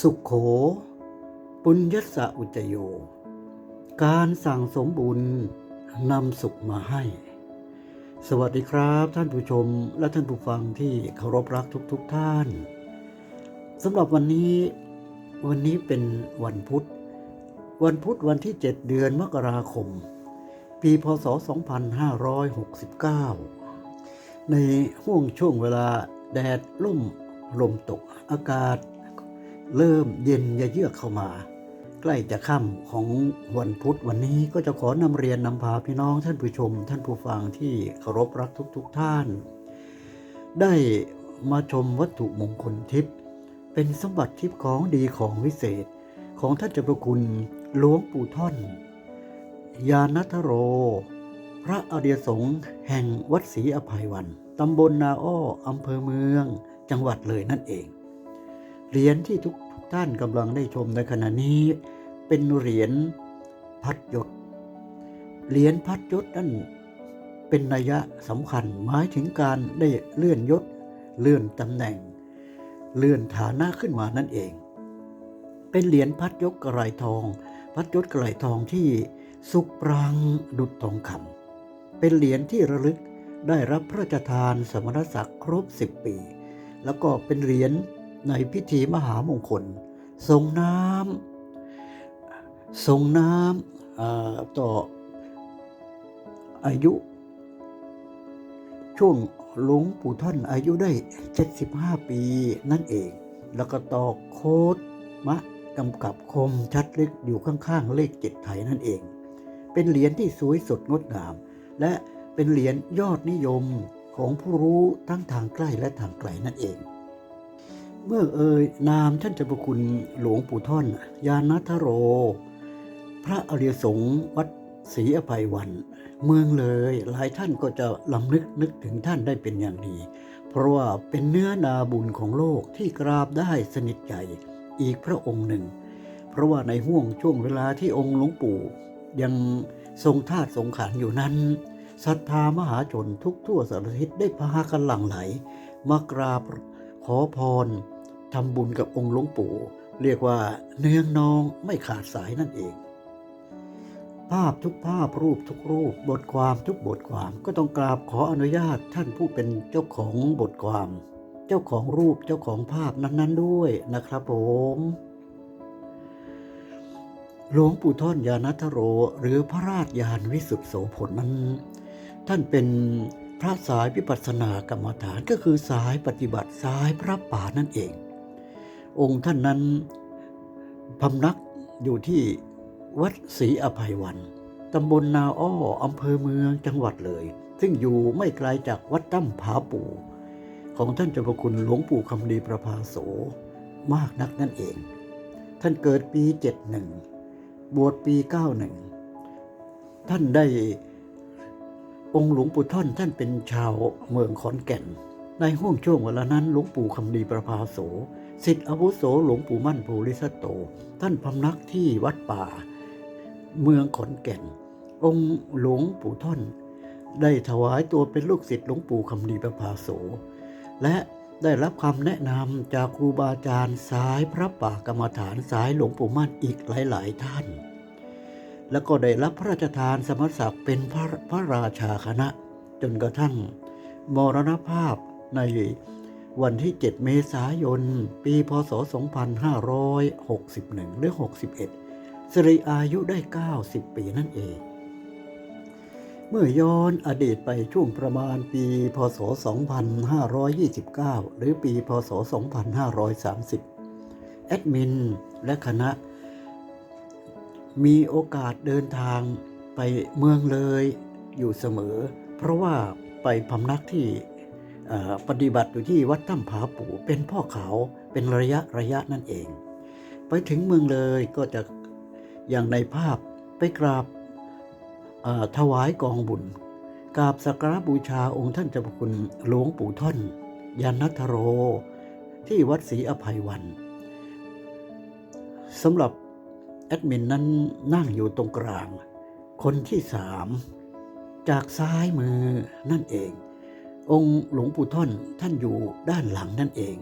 สุขโข ปุญญสะอุจโย การสั่งสมบุญนำสุขมาให้ สวัสดีครับท่านผู้ชมและท่านผู้ฟังที่เคารพรักทุกๆทท่านสำหรับวันนี้วันนี้เป็นวันพุธ วันพุธวันที่ 7 เดือนมกราคม ปีพศ 2569 ในห่วงช่วงเวลาแดดล่มลมตกอากาศ เริ่มเย็นยะเยือกเข้ามา ใกล้จะค่ำของวันพุธวันนี้ก็จะขอนำเรียนนำพาพี่น้องท่านผู้ชม ท่านผู้ฟังที่เคารพรักทุกๆทท่าน ได้มาชมวัตถุมงคลทิพย์เป็นสมบัติทิพย์ของดีของวิเศษ ของท่านเจ้าประคุณหลวงปู่ท่อน ยานัทโร พระอริยสงฆ์แห่งวัดศรีอภัยวัน ตำบลนาอ้ออำเภอเมือง จังหวัดเลยนั่นเอง เหรียญที่ทุกท่านกำลังได้ชมในขณะนี้ เป็นเหรียญพัดยศ เหรียญพัดยศนั่นเป็นนัยะสำคัญหมายถึงการได้เลื่อนยศ เลื่อนตำแหน่ง เลื่อนฐานะขึ้นมานั่นเอง เป็นเหรียญพัดยกกระไรทอง พัดยศกระไรทองที่สุกปรางดุจทองคำเป็นเหรียญที่ระลึกได้รับพระราชทานสมณศักดิ์ครบสิบปี แล้วก็เป็นเหรียญ ในพิธีมหามงคลทรงน้ำทรงน้ำต่ออายุ ช่วงหลวงปู่ท่านอายุได้ 75 ปีนั่นเอง แล้วก็ตอกโคดมะกำกับคมชัดเลึกอยู่ข้างๆ เลขเจ็ดไทยนั่นเอง เป็นเหรียญที่สวยสดงดงาม และเป็นเหรียญยอดนิยมของผู้รู้ทั้งทางใกล้และทางไกลนั่นเอง เมื่อเอ่ยนามท่านเจ้าประคุณหลวงปู่ท่อน ยานัทโร พระอริยสงฆ์วัดศรีอภัยวัน เมืองเลยหลายท่านก็จะลำลึกนึกถึงท่านได้เป็นอย่างดี เพราะว่าเป็นเนื้อนาบุญของโลกที่กราบได้สนิทใจอีกพระองค์หนึ่ง เพราะว่าในห่วงช่วงเวลาที่องค์หลวงปู่ ยังทรงธาตุทรงขันอยู่นั้นศรัทธามหาชนทุกทั่วสารทิศได้พากันหลั่งไหล มากราบขอพร ทำบุญกับองค์หลวงปู่ เรียกว่าเนืองนองไม่ขาดสายนั่นเอง ภาพทุกภาพรูปทุกรูป บทความทุกบทความก็ต้องกราบขออนุญาตท่านผู้เป็นเจ้าของบทความ เจ้าของรูปเจ้าของภาพนั้น ๆ ด้วยนะครับผมหลวงปู่ท่อนยานัทโร หรือพระราชยานวิสุทธโสพลนั้น ท่านเป็นพระสายวิปัสสนากรรมฐานก็คือสายปฏิบัติสายพระป่านั่นเอง องค์ท่านนั้นพำนักอยู่ที่วัดศรีอภัยวันตำบลนาอ้ออำเภอเมืองจังหวัดเลย ซึ่งอยู่ไม่ไกลจากวัดตั้มผาปู่ ของท่านเจ้าพระคุณหลวงปู่คำดีประภาโสมากนักนั่นเอง ท่านเกิดปี 71 บวชปี 91 ท่านได้องค์หลวงปู่ท่อนท่านเป็นชาวเมืองขอนแก่น ในห่วงช่วงเวลานั้นหลวงปู่คำดีประภาโส สิทธิอาวุโสหลวงปู่มั่นภูริสโต ท่านพำนักที่วัดป่า เมืองขอนแก่น องค์หลวงปู่ท่อน ได้ถวายตัวเป็นลูกศิษย์หลวงปู่คำดีประภาโส และได้รับคำแนะนำจากครูบาอาจารย์สายพระป่ากรรมฐานสายหลวงปู่มั่นอีกหลายๆท่าน แล้วก็ได้รับพระราชทานสมณศักดิ์เป็นพระพระราชาคณะ จนกระทั่งมรณภาพใน วันที่ 7 เมษายน ปี พศ 2561 หรือ 61 สิริอายุได้ 90 ปีนั่นเอง เมื่อย้อนอดีตไปช่วงประมาณปี พศ 2529 หรือปี พศ 2530 แอดมินและคณะ มีโอกาสเดินทางไปเมืองเลยอยู่เสมอ เพราะว่าไปพำนักที่ ปฏิบัติอยู่ที่วัดถ้ำผาปู่เป็นพ่อเขาเป็นระยะระยะนั่นเอง ไปถึงเมืองเลยก็จะอย่างในภาพไปกราบถวายกองบุญกราบสักการบูชาองค์ท่านเจ้าพระคุณหลวงปู่ท่อนยานัทโร ที่วัดศรีอภัยวันสำหรับแอดมินนั้นนั่งอยู่ตรงกลาง คนที่สามจากซ้ายมือนั่นเอง องค์หลวงปู่ท่อนท่านอยู่ด้านหลังนั่นเอง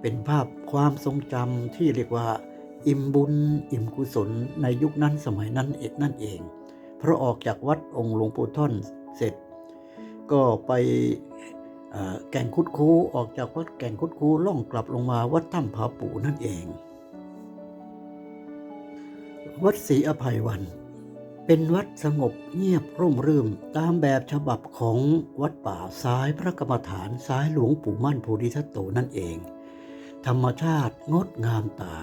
เป็นภาพความทรงจำที่เรียกว่า อิ่มบุญ อิ่มกุศลในยุคนั้นสมัยนั้นเองนั่นเอง เพราะออกจากวัดองค์หลวงปู่ท่อนเสร็จ ก็ไปแก่งคุดคูออกจากวัดแก่งคุดคูล่องกลับลงมาวัดถ้ำผาปู่นั่นเอง วัดศรีอภัยวัน เป็นวัดสงบเงียบร่มรื่นตามแบบฉบับของวัดป่าซ้ายพระกรรมฐานซ้ายหลวงปู่มั่นโพธิทัตโตนั่นเอง ธรรมชาติงดงามตา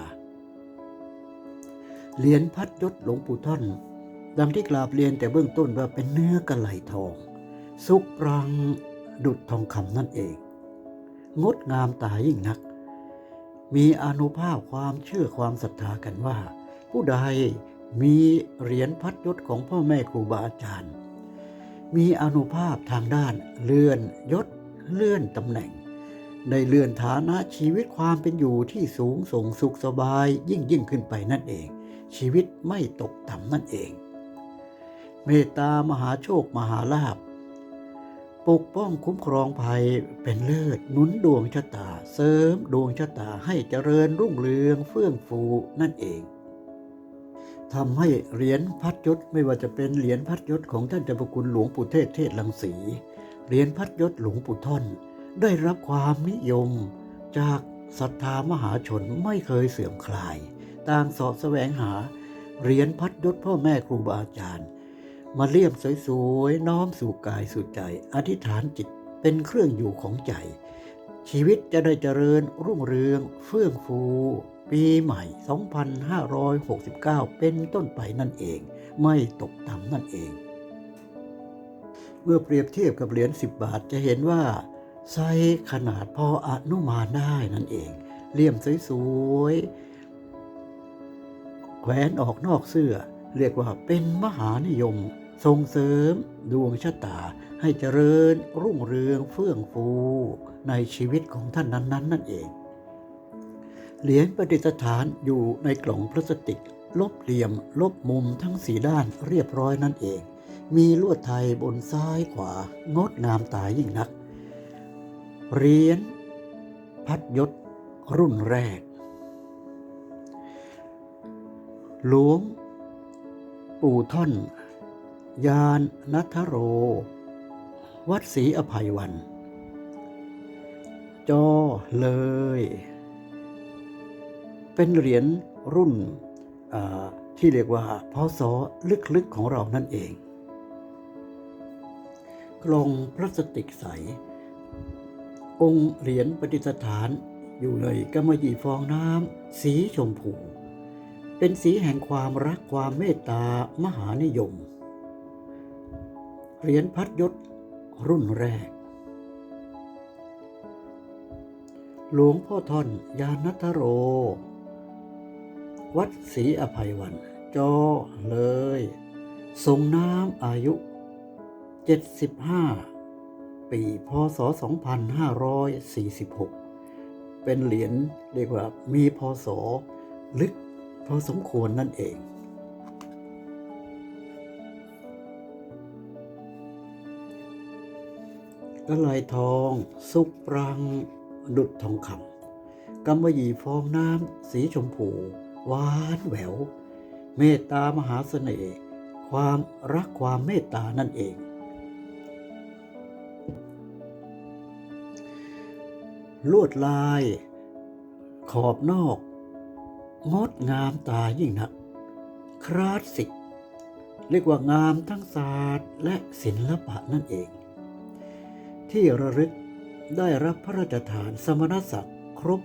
เหรียญพัดยศหลวงปู่ท่อนดังที่กราบเรียนแต่เบื้องต้นว่าเป็นเนื้อกระไหลทอง สุกปรังดุดทองคำนั่นเอง งดงามตายิ่งนัก มีอนุภาพความเชื่อความศรัทธากันว่า ผู้ใด มีเหรียญพัดยศของพ่อแม่ครูบาอาจารย์ มีอนุภาพทางด้านเลื่อนยศเลื่อนตำแหน่งได้เลื่อนฐานะชีวิตความเป็นอยู่ที่สูงส่งสุขสบายยิ่งยิ่งขึ้นไปนั่นเอง ชีวิตไม่ตกต่ำนั่นเอง เมตตามหาโชคมหาลาภปกป้องคุ้มครองภัยเป็นเลิศหนุนดวงชะตา เสริมดวงชะตาให้เจริญรุ่งเรืองเฟื่องฟูนั่นเอง ทำให้เหรียญพัดยศไม่ว่าจะเป็นเหรียญพัดยศของท่านเจ้าพระคุณหลวงปู่เทศเทศลังสีเหรียญพัดยศหลวงปู่ท่อน ได้รับความนิยม จากศรัทธามหาชนไม่เคยเสื่อมคลาย ต่างสอบแสวงหาเหรียญพัดยศพ่อแม่ครูบาอาจารย์ มาเลี่ยมสวยๆ น้อมสู่กายสู่ใจ อธิษฐานจิตเป็นเครื่องอยู่ของใจ ชีวิตจะได้เจริญรุ่งเรืองเฟื่องฟู ปีใหม่ 2569 เป็นต้นไปนั่นเอง ไม่ตกต่ำนั่นเอง เมื่อเปรียบเทียบกับเหรียญ10 บาทจะเห็นว่าไซส์ขนาดพออนุมานได้นั่นเอง เลี่ยมสวยๆ แขวนออกนอกเสื้อ เรียกว่าเป็นมหานิยม ส่งเสริมดวงชะตาให้เจริญรุ่งเรืองเฟื่องฟูในชีวิตของท่านนั้น ๆ นั่นเอง เหรียญประดิษฐานอยู่ในกล่องพลาสติก ลบเหลี่ยม ลบมุมทั้งสีด้านเรียบร้อยนั่นเอง มีลวดไทยบนซ้ายขวา งดงามตายิ่งนัก เหรียญพัดยศรุ่นแรก หลวง ปู่ท่อน ยานนัทโร วัดศรีอภัยวัน จอเลย เป็นเหรียญรุ่นที่เรียกว่าพศลึกๆของเรานั่นเอง กล่องพลาสติกใส องค์เหรียญประดิษฐานอยู่ในกำมะหยี่ฟองน้ำสีชมพู เป็นสีแห่งความรักความเมตตามหานิยม เหรียญพัดยศรุ่นแรก หลวงพ่อท่อนยานัทโร วัดศรีอภัยวันจอเลยทรงน้ำอายุ 75 ปีพศ 2546 เป็นเหรียญเรียกว่ามีพศลึกพอสมควรนั่นเอง กระไลทองสุกปรัง ดุดทองคำกำมะหยี่ฟองน้ำสีชมพู หวานแหวว เมตตามหาเสน่ห์ ความรักความเมตตานั่นเอง ลวดลาย ขอบนอก งดงามตายิ่งนัก คลาสสิก เรียกว่างามทั้งศาสตร์และศิลปะนั่นเอง ที่ระลึกได้รับพระราชทานสมณศักดิ์ครบ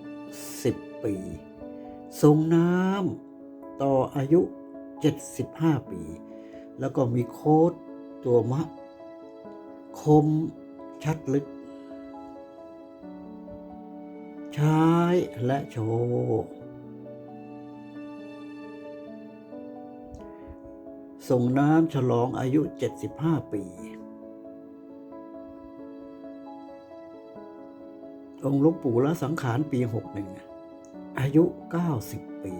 10 ปี ทรงน้ำต่ออายุ 75 ปี แล้วก็มีโค้ดตัวมะ คมชัดลึก ใช้และโชว์ส่งน้ำฉลองอายุ 75 ปี องค์หลวงปู่ละสังขารปี 61 อายุ 90 ปี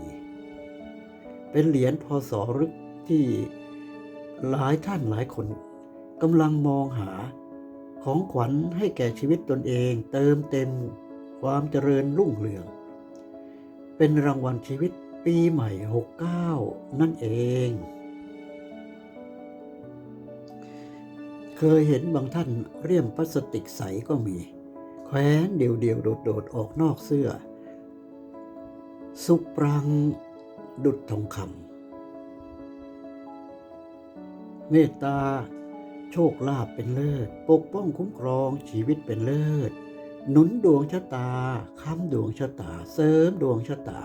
เป็นเหรียญพศรึกที่หลายท่านหลายคนกำลังมองหาของขวัญให้แก่ชีวิตตนเอง เติมเต็มความเจริญรุ่งเรือง เป็นรางวัลชีวิตปีใหม่ 69 นั่นเอง เคยเห็นบางท่านเรียมพลาสติกใสก็มี แขวนเดี่ยวๆโดดๆ ออกนอกเสื้อ สุปรังดุดทองคำเมตตา โชคลาภเป็นเลิศ ปกป้องคุ้มครองชีวิตเป็นเลิศ หนุนดวงชะตา ค้ำดวงชะตา เสริมดวงชะตา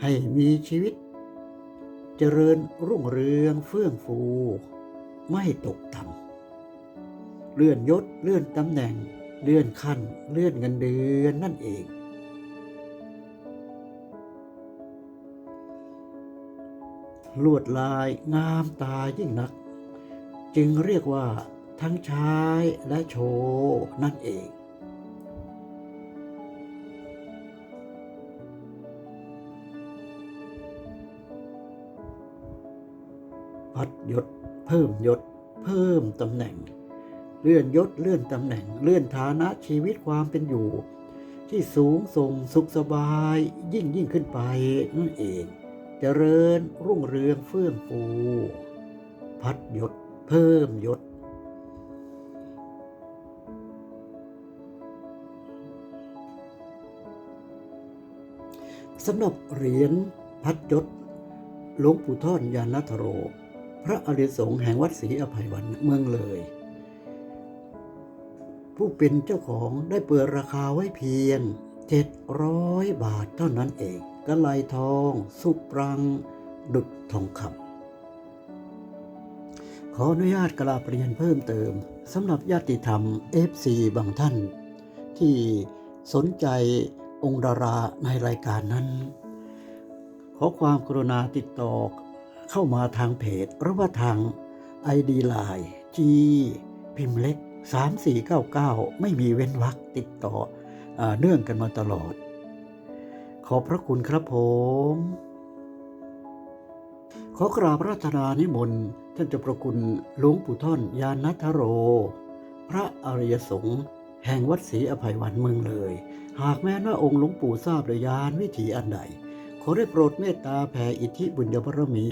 ให้มีชีวิต เจริญรุ่งเรืองเฟื่องฟู ไม่ตกต่ำเลื่อนยศเลื่อนตำแหน่ง เลื่อนขั้น เลื่อนเงินเดือนนั่นเอง ลวดลายงามตายิ่งนัก จึงเรียกว่าทั้งใช้และโชว์นั่นเอง พัดยศ เพิ่มยศ เพิ่มตำแหน่ง เลื่อนยศเลื่อนตำแหน่ง เลื่อนฐานะชีวิตความเป็นอยู่ ที่สูงส่งสุขสบายยิ่งยิ่งขึ้นไปนั่นเอง เจริญรุ่งเรืองเฟื่องฟู พัดยศเพิ่มยศ สำหรับเหรียญพัดยศหลวงปู่ท่อนยานัทโร พระอริยสงฆ์แห่งวัดศรีอภัยวันเมืองเลย ผู้เป็นเจ้าของได้เปิดราคาไว้เพียง 700 บาทเท่านั้นเอง กะไลทอง สุปรัง ดุดทองคำขออนุญาตกราบเรียนเพิ่มเติมสำหรับญาติธรรม FC บางท่าน ที่สนใจองค์ดาราในรายการนั้น ขอความกรุณาติดต่อเข้ามาทางเพจหรือว่าทาง ID Line G พิมพ์เล็ก 3499 ไม่มีเว้นวรรคติดต่ออเนื่องกันมาตลอด ขอบพระคุณครับผม ขอกราบรัตนานิมนต์ท่านเจ้าประคุณหลวงปู่ท่อนยานัทโร พระอริยสงฆ์แห่งวัดศรีอภัยวันเมืองเลย หากแม้นว่าองค์หลวงปู่ทราบโดยยานวิถีอันใด ขอได้โปรดเมตตาแผ่อิทธิบุญญบารมี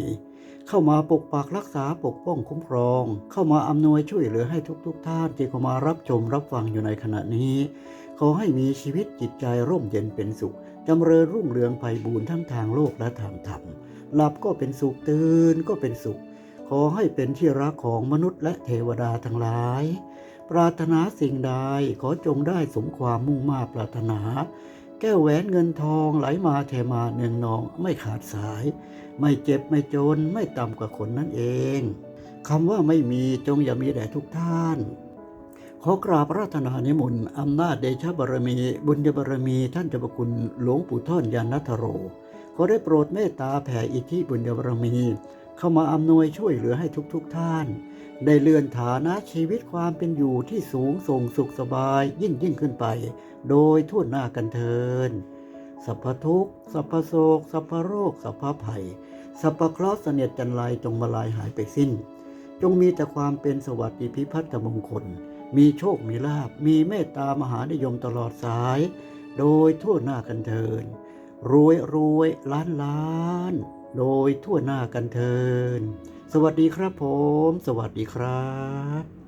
เข้ามาปกปักรักษาปกป้องคุ้มครอง เข้ามาอำนวยช่วยเหลือให้ทุกๆทท่านที่เข้ามารับชมรับฟังอยู่ในขณะนี้ ขอให้มีชีวิตจิตใจร่มเย็นเป็นสุข จำเริญรุ่งเรืองไพบูรณ์ทั้งทางโลกและทางธรรม หลับก็เป็นสุขตื่นก็เป็นสุข ขอให้เป็นที่รักของมนุษย์และเทวดาทั้งหลาย ปรารถนาสิ่งใดขอจงได้สมความมุ่งมา่ปรารถนา แก้วแหวนเงินทองไหลมาเทมาเนืองนองไม่ขาดสาย ไม่เจ็บไม่จนไม่ต่ำกว่าคนนั่นเองคำว่าไม่มีจงอย่ามีแด่ทุกท่าน ขอกราบราธนานิมนต์อำนาจเดชบารมี บุญญบารมีท่านเจ้าประคุณหลวงปู่ท่อนยานัทโรขอได้โปรดเมตตาแผ่อิทธิบุญญบารมี เข้ามาอำนวยช่วยเหลือให้ทุกๆทท่าน ได้เลื่อนฐานะชีวิตความเป็นอยู่ที่สูงส่งสุขสบายยิ่งยิ่งขึ้นไป โดยทั่วหน้ากันเทินสัพพทุกสัพพโศกสัพพโรคสัพพภัยสัพพเคราะห์เสนียดจันไรจงมาลายหายไปสิ้น จงมีแต่ความเป็นสวัสดิพิพัฒน์มงคล มีโชคมีลาบมีเมตตามหานิยมตลอดสาย โดยทั่วหน้ากันเทินรวยรวยล้านล้าน โดยทั่วหน้ากันเทิน สวัสดีครับผม สวัสดีครับ